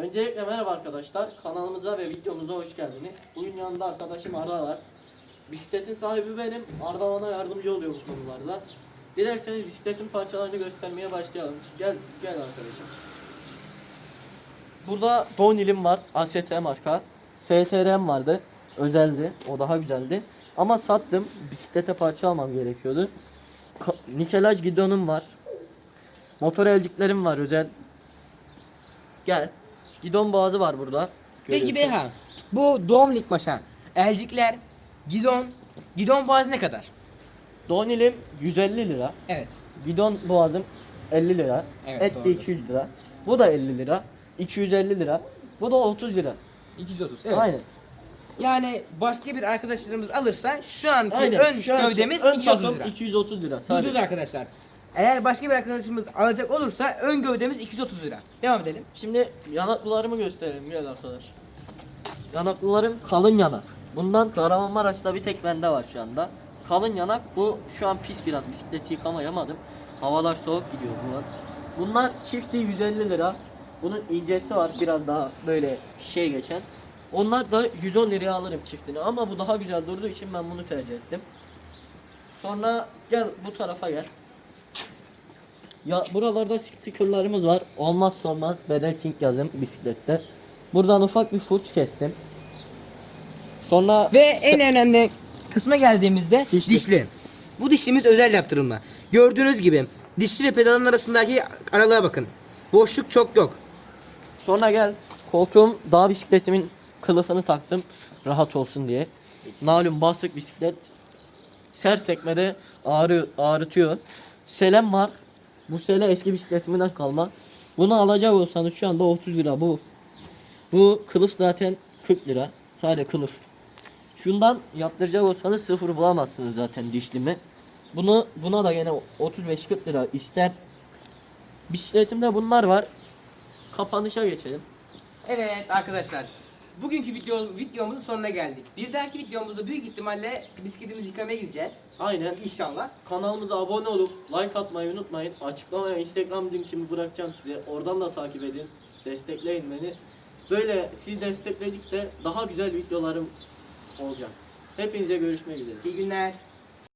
Öncelikle merhaba arkadaşlar. Kanalımıza ve videomuza hoş geldiniz. Bugün yanında arkadaşım Arda var. Bisikletin sahibi benim. Arda bana yardımcı oluyor bu konularda. Dilerseniz bisikletin parçalarını göstermeye başlayalım. Gel gel arkadaşım. Burada Donil'im var. AST marka. STR'm vardı. Özeldi. O daha güzeldi. Ama sattım. Bisiklete parça almam gerekiyordu. Ka- nikelaj gidonum var. Motor elciklerim var özel. Gel. Gidon boğazı var burada. Peki. Beyhan, bu doğum lig maşa, elcikler, gidon, gidon boğazı ne kadar? Donilim 150 lira. Evet. Gidon boğazım 50 lira. Evet, Et de doğrudur. 200 lira. Bu da 50 lira. 250 lira. Bu da 30 lira. 230. Evet. Aynen. Yani başka bir arkadaşlarımız alırsa şu anki Aynen. ön Şu anki gövdemiz ön 230 takım lira. 230 lira. Sadece. Duydunuz arkadaşlar. Eğer başka bir arkadaşımız alacak olursa ön gövdemiz 230 lira. Devam edelim. Şimdi yanaklılarımı gösterelim gel arkadaş. Yanaklılarım kalın yanak. Bundan Kahramanmaraş'ta bir tek bende var şu anda. Kalın yanak bu şu an pis biraz bisikleti yıkamayamadım. Havalar soğuk gidiyor bunlar. Bunlar çifti 150 lira. Bunun incesi var biraz daha böyle şey geçen. Onlar da 110 liraya alırım çiftini ama bu daha güzel durduğu için ben bunu tercih ettim. Sonra gel bu tarafa gel. Ya buralarda stickerlarımız var. Olmazsa olmaz Bedel King yazım bisiklette. Buradan ufak bir furç kestim. Sonra Ve en önemli kısma geldiğimizde Dişli. dişli. Bu dişlimiz özel yaptırılma. Gördüğünüz gibi dişli ve pedalın arasındaki aralığa bakın. Boşluk çok yok. sonra gel koltuğum dağ bisikletimin kılıfını taktım rahat olsun diye. Malum basık bisiklet ser sekmede ağrı ağrıtıyor. Selem var. Bu sele eski bisikletimden kalma. Bunu alacak olsanız şu anda 30 lira bu. Bu kılıf zaten 40 lira. Sadece kılıf. Şundan yaptıracak olsanız sıfır bulamazsınız zaten dişlimi. Bunu buna da gene 35-40 lira ister. Bisikletimde bunlar var. Kapanışa geçelim. Evet arkadaşlar. Bugünkü video, videomuzun sonuna geldik. Bir dahaki videomuzda büyük ihtimalle bisikletimizi yıkamaya gideceğiz. Aynen. İnşallah. Kanalımıza abone olup like atmayı unutmayın. Açıklamaya Instagram linkimi bırakacağım size. Oradan da takip edin. Destekleyin beni. Böyle siz destekledikçe daha güzel videolarım olacak. Hepinize görüşmek üzere. İyi günler.